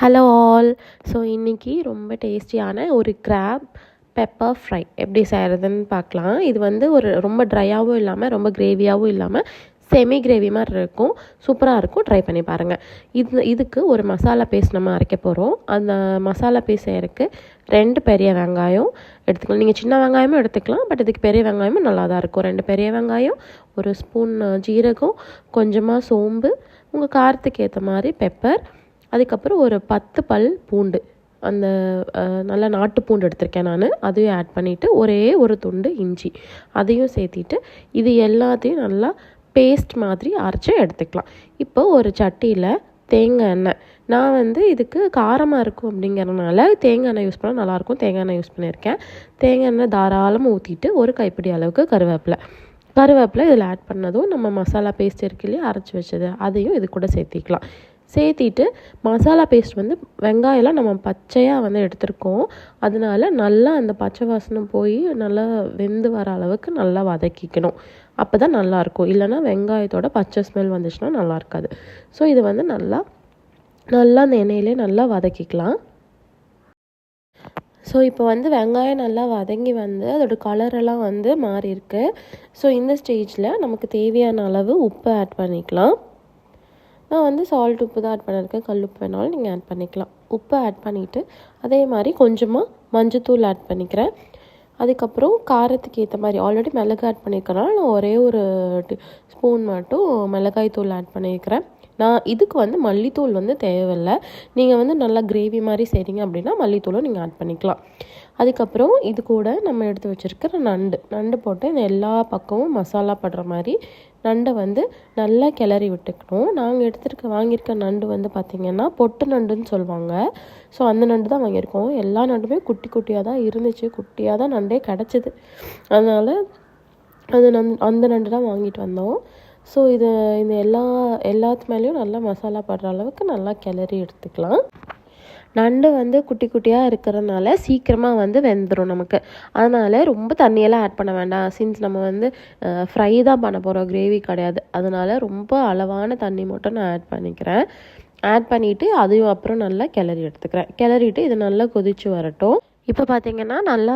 Hello all so இன்றைக்கி ரொம்ப டேஸ்டியான ஒரு கிராப் பெப்பர் ஃப்ரை எப்படி செய்கிறதுன்னு பார்க்கலாம். இது வந்து ஒரு ரொம்ப ட்ரையாகவும் இல்லாமல் ரொம்ப கிரேவியாகவும் இல்லாமல் செமி கிரேவி மாதிரி இருக்கும். சூப்பராக இருக்கும். ட்ரை பண்ணி பாருங்கள் இது இதுக்கு ஒரு மசாலா பேஸ்ட் நம்ம அரைக்க போகிறோம் அந்த மசாலா பேஸ்ட் செய்கிறதுக்கு ரெண்டு பெரிய வெங்காயம் எடுத்துக்கலாம். நீங்கள் சின்ன வெங்காயமும் எடுத்துக்கலாம். பட் இதுக்கு பெரிய வெங்காயமும் நல்லா தான் இருக்கும். ரெண்டு பெரிய வெங்காயம் ஒரு ஸ்பூன் ஜீரகம் கொஞ்சமாக சோம்பு உங்கள் காரத்துக்கு ஏற்ற மாதிரி பெப்பர் அதுக்கப்புறம் ஒரு பத்து பல் பூண்டு. அந்த நல்ல நாட்டு பூண்டு எடுத்திருக்கேன் நான். அதையும் ஆட் பண்ணிவிட்டு ஒரே ஒரு துண்டு இஞ்சி. அதையும் சேர்த்திட்டு இது எல்லாத்தையும் நல்லா பேஸ்ட் மாதிரி அரைச்சி எடுத்துக்கலாம். இப்போ ஒரு சட்டியில் தேங்காய் எண்ணெய். நான் வந்து இதுக்கு காரமாக இருக்கும் அப்படிங்கிறனால தேங்காய் எண்ணெய் யூஸ் பண்ணால் நல்லாயிருக்கும். தேங்காய் எண்ணெய் யூஸ் பண்ணியிருக்கேன். தேங்காய் எண்ணெய் தாராளமாக ஊற்றிட்டு ஒரு கைப்பிடி அளவுக்கு கருவேப்பிலை. கருவேப்பிலை இதில் ஆட் பண்ணதும் நம்ம மசாலா பேஸ்ட் இருக்கு இல்லையா அரைச்சி வச்சது அதையும் இது கூட சேர்த்திக்கலாம். சேர்த்திட்டு மசாலா பேஸ்ட் வந்து வெங்காயம்லாம் நம்ம பச்சையாக வந்து எடுத்திருக்கோம். அதனால நல்லா அந்த பச்சை வாசனை போய் நல்லா வெந்து வர அளவுக்கு நல்லா வதக்கிக்கணும். அப்போ தான் நல்லாயிருக்கும் இல்லைன்னா வெங்காயத்தோட பச்சை ஸ்மெல் வந்துச்சுன்னா நல்லா இருக்காது. ஸோ இது வந்து நல்லா நல்லா அந்த எண்ணெயிலே நல்லா வதக்கிக்கலாம். ஸோ இப்போ வந்து வெங்காயம் நல்லா வதங்கி வந்து அதோடய கலரெல்லாம் வந்து மாறி இருக்கு ஸோ இந்த ஸ்டேஜில் நமக்கு தேவையான அளவு உப்பு ஆட் பண்ணிக்கலாம். நான் வந்து சால்ட் உப்பு தான் ஆட் பண்ணியிருக்கேன். கல் உப்பு வேணாலும் நீங்கள் ஆட் பண்ணிக்கலாம். உப்பு ஆட் பண்ணிவிட்டு அதே மாதிரி கொஞ்சமாக மஞ்சத்தூள் ஆட் பண்ணிக்கிறேன். அதுக்கப்புறம் காரத்துக்கு ஏற்ற மாதிரி ஆல்ரெடி மிளகு ஆட் பண்ணியிருக்கனால நான் ஒரே ஒரு ஸ்பூன் மட்டும் மிளகாய் தூள் ஆட் பண்ணியிருக்கிறேன். நான் இதுக்கு வந்து மல்லித்தூள் வந்து தேவையில்லை. நீங்கள் வந்து நல்லா கிரேவி மாதிரி செய்கிறீங்க அப்படின்னா மல்லித்தூளும் நீங்கள் ஆட் பண்ணிக்கலாம். அதுக்கப்புறம் இது கூட நம்ம எடுத்து வச்சுருக்கிற நண்டு. நண்டு போட்டு இந்த எல்லா பக்கமும் மசாலா படுற மாதிரி நண்டை வந்து நல்லா கிளறி விட்டுக்கணும். நாங்கள் எடுத்துருக்க வாங்கியிருக்க நண்டு வந்து பார்த்திங்கன்னா பொட்டு நண்டுன்னு சொல்லுவாங்க. ஸோ அந்த நண்டு தான் வாங்கியிருக்கோம். எல்லா நண்டுமே குட்டி குட்டியாக தான் இருந்துச்சு. குட்டியாக தான் நண்டே கிடச்சிது. அதனால் அது நந் அந்த நண்டு தான் வாங்கிட்டு வந்தோம். ஸோ இது இந்த எல்லா எல்லாத்து மேலேயும் நல்லா மசாலா படுற அளவுக்கு நல்லா கிளறி எடுத்துக்கலாம். நண்டு வந்து குட்டி குட்டியாக இருக்கிறதுனால சீக்கிரமாக வந்து வெந்துடும் நமக்கு. அதனால் ரொம்ப தண்ணியெல்லாம் ஆட் பண்ண வேண்டாம். சின்ஸ் நம்ம வந்து ஃப்ரை தான் பண்ண போகிறோம் கிரேவி கிடையாது. அதனால் ரொம்ப அளவான தண்ணி மட்டும் நான் ஆட் பண்ணிக்கிறேன். ஆட் பண்ணிவிட்டு அதையும் அப்புறம் நல்லா கிளறி எடுத்துக்கிறேன். கிளறிட்டு இது நல்லா கொதித்து வரட்டும். இப்போ பார்த்தீங்கன்னா நல்லா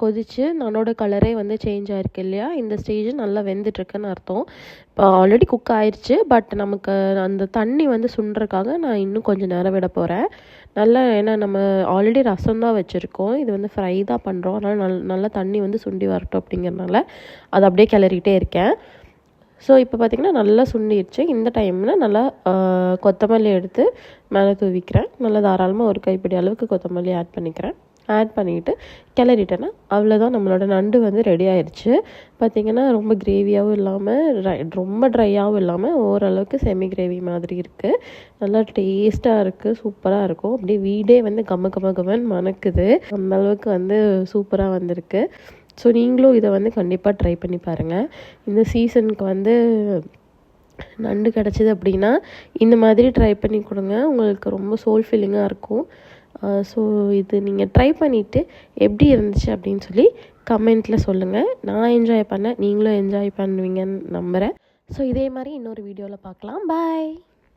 கொதித்து நானோட கலரே வந்து சேஞ்ச் ஆகிருக்கு இல்லையா? இந்த ஸ்டேஜ் நல்லா வெந்துட்டுருக்குன்னு அர்த்தம். இப்போ ஆல்ரெடி குக் ஆயிடுச்சு பட் நமக்கு அந்த தண்ணி வந்து சுண்டுறதுக்காக நான் இன்னும் கொஞ்சம் நேரம் விட போகிறேன் நல்லா ஏன்னா நம்ம ஆல்ரெடி ரசம் தான் வச்சுருக்கோம். இது வந்து ஃப்ரை தான் பண்ணுறோம் அதனால் நல் நல்லா தண்ணி வந்து சுண்டி வரட்டும் அப்படிங்கிறனால அதை அப்படியே கிளறிக்கிட்டே இருக்கேன். ஸோ இப்போ பார்த்திங்கன்னா நல்லா சுண்டிடுச்சு. இந்த டைமில் நல்லா கொத்தமல்லி எடுத்து மேலே தூவிக்கிறேன். நல்லா தாராளமாக ஒரு கைப்பிடி அளவுக்கு கொத்தமல்லி ஆட் பண்ணிக்கிறேன். ஆட் பண்ணிவிட்டு கிளறிட்டேன்னா அவ்வளோதான் நம்மளோட நண்டு வந்து ரெடி ஆயிடுச்சு பார்த்திங்கன்னா ரொம்ப கிரேவியாகவும் இல்லாமல் ரொம்ப ட்ரையாகவும் இல்லாமல் ஓரளவுக்கு செமி கிரேவி மாதிரி இருக்குது நல்லா டேஸ்ட்டாக இருக்குது சூப்பராக இருக்கும். அப்படியே வீடே வந்து கம்ம கம்ம கம்மன்னு மணக்குது. அந்தளவுக்கு வந்து சூப்பராக வந்திருக்கு. ஸோ நீங்களும் இதை வந்து கண்டிப்பாக ட்ரை பண்ணி பாருங்கள் இந்த சீசனுக்கு வந்து நண்டு கிடச்சிது அப்படின்னா இந்த மாதிரி ட்ரை பண்ணி கொடுங்க. உங்களுக்கு ரொம்ப சோல் ஃபீலிங்காக இருக்கும். ஸோ இது நீங்கள் ட்ரை பண்ணிவிட்டு எப்படி இருந்துச்சு அப்படின்னு சொல்லி கமெண்ட்டில் சொல்லுங்கள் நான் என்ஜாய் பண்ணேன் நீங்களும் என்ஜாய் பண்ணுவீங்கன்னு நம்புகிறேன் ஸோ இதே மாதிரி இன்னொரு வீடியோவில் பார்க்கலாம். பாய்